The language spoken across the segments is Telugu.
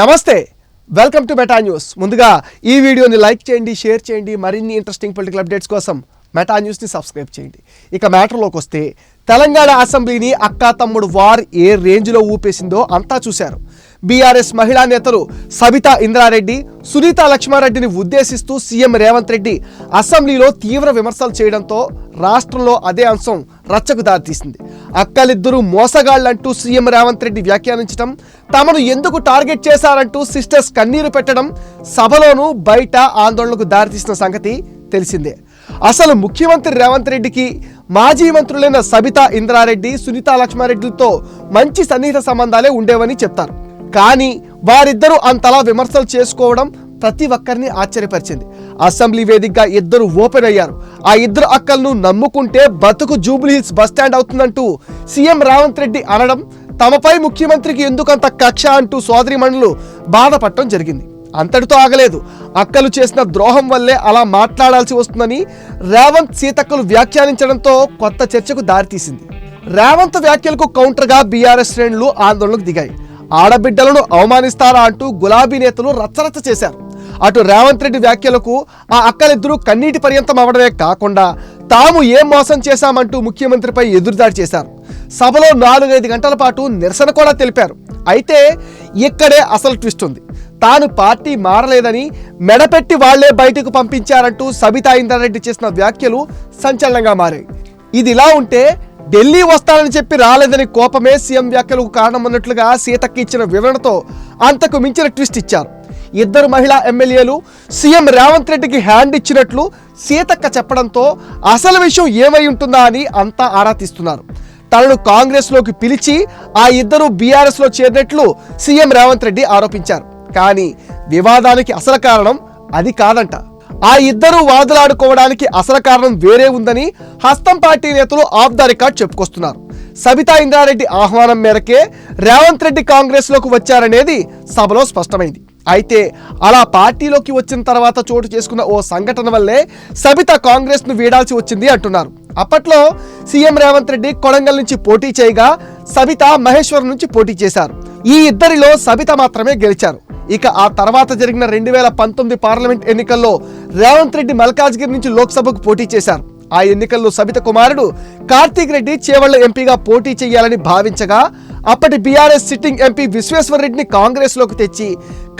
నమస్తే వెల్కమ్ టు మెటా న్యూస్. ముందుగా ఈ వీడియోని లైక్ చేయండి షేర్ చేయండి మరిన్ని ఇంట్రెస్టింగ్ పొలిటికల్ అప్డేట్స్ కోసం మెటా న్యూస్ని సబ్స్క్రైబ్ చేయండి. ఇక మ్యాటర్లోకి వస్తే తెలంగాణ అసెంబ్లీని అక్కా తమ్ముడు వార్ ఏ రేంజ్లో ఊపేసిందో అంతా చూశారు. బీఆర్ఎస్ మహిళా నేతలు సబితా ఇంద్రారెడ్డి సునీత లక్ష్మారెడ్డిని ఉద్దేశిస్తూ సీఎం రేవంత్ రెడ్డి అసెంబ్లీలో తీవ్ర విమర్శలు చేయడంతో రాష్ట్రంలో అదే అంశం రచ్చకు దారితీసింది. అక్కలిద్దరూ మోసగాళ్ళంటూ సీఎం రేవంత్ రెడ్డి వ్యాఖ్యానించడం తమను ఎందుకు టార్గెట్ చేశారంటూ సిస్టర్స్ కన్నీరు పెట్టడం సభలోనూ బయట ఆందోళనకు దారితీసిన సంగతి తెలిసిందే. అసలు ముఖ్యమంత్రి రేవంత్ రెడ్డికి మాజీ మంత్రులైన సబితా ఇంద్రారెడ్డి సునీతా లక్ష్మారెడ్డిలతో మంచి సన్నిహిత సంబంధాలే ఉండేవని చెప్తారు. కానీ వారిద్దరూ అంతలా విమర్శలు చేసుకోవడం ప్రతి ఒక్కరిని ఆశ్చర్యపరిచింది. అసెంబ్లీ వేదికగా ఇద్దరు ఓపెన్ అయ్యారు. ఆ ఇద్దరు అక్కలను నమ్ముకుంటే బతుకు Jubilee Hills bus stand bus stand అవుతుందంటూ CM Revanth Reddy అనడం తమపై ముఖ్యమంత్రికి ఎందుకంత కక్ష అంటూ సోదరిమణులు బాధపడటం జరిగింది. అంతటితో ఆగలేదు. అక్కలు చేసిన ద్రోహం వల్లే అలా మాట్లాడాల్సి వస్తుందని రేవంత్ సీతక్కలు వ్యాఖ్యానించడంతో కొత్త చర్చకు దారితీసింది. రేవంత్ వ్యాఖ్యలకు కౌంటర్గా బీఆర్ఎస్ శ్రేణులు ఆందోళనకు దిగాయి. ఆడబిడ్డలను అవమానిస్తారా అంటూ గులాబీ నేతలు రచ్చరచ్చ చేశారు. అటు రేవంత్ రెడ్డి వ్యాఖ్యలకు ఆ అక్కలిద్దరూ కన్నీటి పర్యంతం అవడమే కాకుండా తాము ఏం మోసం చేశామంటూ ముఖ్యమంత్రిపై ఎదురుదాడి చేశారు. సభలో నాలుగైదు గంటల పాటు నిరసన కూడా తెలిపారు. అయితే ఇక్కడే అసలు ట్విస్ట్ ఉంది. తాను పార్టీ మారలేదని మెడపెట్టి వాళ్ళే బయటకు పంపించారంటూ సబితా ఇంద్రారెడ్డి చేసిన వ్యాఖ్యలు సంచలనంగా మారాయి. ఇది ఇలా ఉంటే ఢిల్లీ వస్తానని చెప్పి రాలేదని కోపమే సీఎం వ్యాఖ్యలకు కారణమన్నట్లుగా సీతకి ఇచ్చిన వివరణతో అంతకు మించిన ట్విస్ట్ ఇచ్చారు. ఇద్దరు మహిళా ఎమ్మెల్యేలు సీఎం రేవంత్ రెడ్డికి హ్యాండ్ ఇచ్చినట్లు సీతక్క చెప్పడంతో అసలు విషయం ఏమై ఉంటుందా అని అంతా ఆరా తీస్తున్నారు. తనను కాంగ్రెస్లోకి పిలిచి ఆ ఇద్దరు బీఆర్ఎస్లో చేరినట్లు సీఎం రేవంత్ రెడ్డి ఆరోపించారు. కానీ వివాదానికి అసలు కారణం అది కాదంట. ఆ ఇద్దరు వాదులాడుకోవడానికి అసలు కారణం వేరే ఉందని హస్తం పార్టీ నేతలు ఆఫ్ ద రికార్డ్ చెప్పుకొస్తున్నారు. సబితా ఇంద్రారెడ్డి ఆహ్వానం మేరకే రేవంత్ రెడ్డి కాంగ్రెస్లోకి వచ్చారనేది సభలో స్పష్టమైంది. అయితే అలా పార్టీలోకి వచ్చిన తర్వాత చోటు చేసుకున్న ఓ సంఘటన వల్లే సబిత కాంగ్రెస్ను వీడాల్సి వచ్చింది అంటున్నారు. అప్పట్లో సీఎం రేవంత్ రెడ్డి కొడంగల్ నుంచి పోటీ చేయగా సబిత మహేశ్వరం నుంచి పోటీ చేశారు. ఈ ఇద్దరిలో సబిత మాత్రమే గెలిచారు. ఇక ఆ తర్వాత జరిగిన రెండు వేల పంతొమ్మిది పార్లమెంట్ ఎన్నికల్లో రేవంత్ రెడ్డి మల్కాజ్గిరి నుంచి లోక్సభకు పోటీ చేశారు. ఆ ఎన్నికల్లో సబిత కుమారుడు కార్తీక్ రెడ్డి చేవళ్ళ ఎంపీగా పోటీ చేయాలని భావించగా అప్పటి బీఆర్ఎస్ సిట్టింగ్ ఎంపీ విశ్వేశ్వర్ రెడ్డిని కాంగ్రెస్లోకి తెచ్చి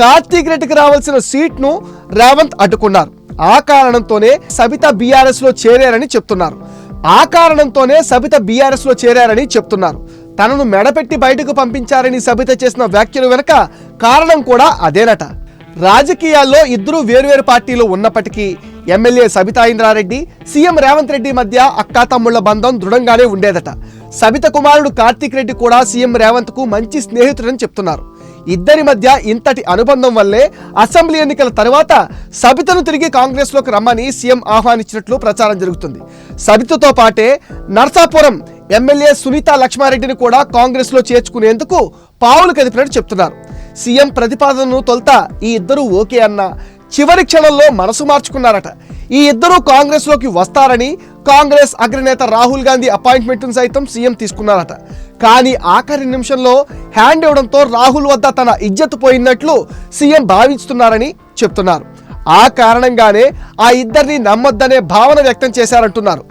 కార్తీక్ రెడ్డికి రావాల్సిన సీట్ను రేవంత్ అడ్డుకున్నారు. ఆ కారణంతోనే సబిత బీఆర్ఎస్లో చేరారని చెప్తున్నారు. ఆ కారణంతోనే సబిత బీఆర్ఎస్లో చేరారని చెప్తున్నారు. తనను మెడపెట్టి బయటకు పంపించారని సబిత చేసిన వ్యాఖ్యలు వెనుక కారణం కూడా అదేనట. రాజకీయాల్లో ఇద్దరు వేర్వేరు పార్టీలు ఉన్నప్పటికీ ఎమ్మెల్యే సబితా ఇంద్రారెడ్డి సీఎం రేవంత్ రెడ్డి మధ్య అక్కాతమ్ముళ్ళ బంధం దృఢంగానే ఉండేదట. సబిత కుమారుడు కార్తీక్ రెడ్డి కూడా సీఎం రేవంత్కు మంచి స్నేహితుడని చెప్తున్నారు. ఇద్దరి మధ్య ఇంతటి అనుబంధం వల్లే అసెంబ్లీ ఎన్నికల తర్వాత సబితను తిరిగి కాంగ్రెస్లోకి రమ్మని సీఎం ఆహ్వానించినట్లు ప్రచారం జరుగుతుంది. సబితతో పాటే నర్సాపురం ఎమ్మెల్యే సునీత లక్ష్మారెడ్డిని కూడా కాంగ్రెస్లో చేర్చుకునేందుకు పావులు కదిపినట్టు చెప్తున్నారు. సీఎం ప్రతిపాదనను తొలుత ఈ ఇద్దరు ఓకే అన్న చివరి క్షణంలో మనసు మార్చుకున్నారట. ఈ ఇద్దరు కాంగ్రెస్లోకి వస్తారని కాంగ్రెస్ అగ్రనేత రాహుల్ గాంధీ అపాయింట్మెంట్ను సైతం సీఎం తీసుకున్నారట. కానీ ఆఖరి నిమిషంలో హ్యాండ్ ఇవ్వడంతో రాహుల్ వద్ద తన ఇజ్జత్ పోయినట్లు సీఎం భావిస్తున్నారని చెప్తున్నారు. ఆ కారణంగానే ఆ ఇద్దరిని నమ్మొద్దనే భావన వ్యక్తం చేశారంటున్నారు.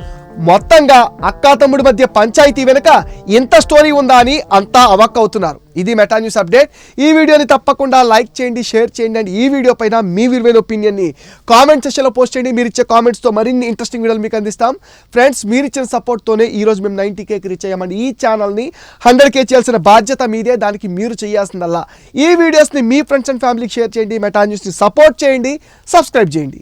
మొత్తంగా అక్కా తమ్ముడి మధ్య పంచాయతీ వెనుక ఇంత స్టోరీ ఉందా అని అంతా అవక్కవుతున్నారు ఇది మెటా న్యూస్ అప్డేట్. ఈ వీడియోని తప్పకుండా లైక్ చేయండి షేర్ చేయండి అండ్ ఈ వీడియో పైన మీ విలువైన ఒపీనియన్ని కామెంట్ సెషన్లో పోస్ట్ చేయండి. మీరు ఇచ్చే కామెంట్స్తో మరిన్ని ఇంట్రెస్టింగ్ వీడియోలు మీకు అందిస్తాం. ఫ్రెండ్స్ మీరు ఇచ్చిన సపోర్ట్తోనే ఈ రోజు మేము నైంటీ కేకి రీచ్ అయ్యామండి ఈ ఛానల్ని హండ్రెడ్ కే చేయాల్సిన బాధ్యత మీదే. దానికి మీరు చేయాల్సిందల్లా. ఈ వీడియోస్ని మీ ఫ్రెండ్స్ అండ్ ఫ్యామిలీకి షేర్ చేయండి. మెటా న్యూస్ని సపోర్ట్ చేయండి. సబ్స్క్రైబ్ చేయండి.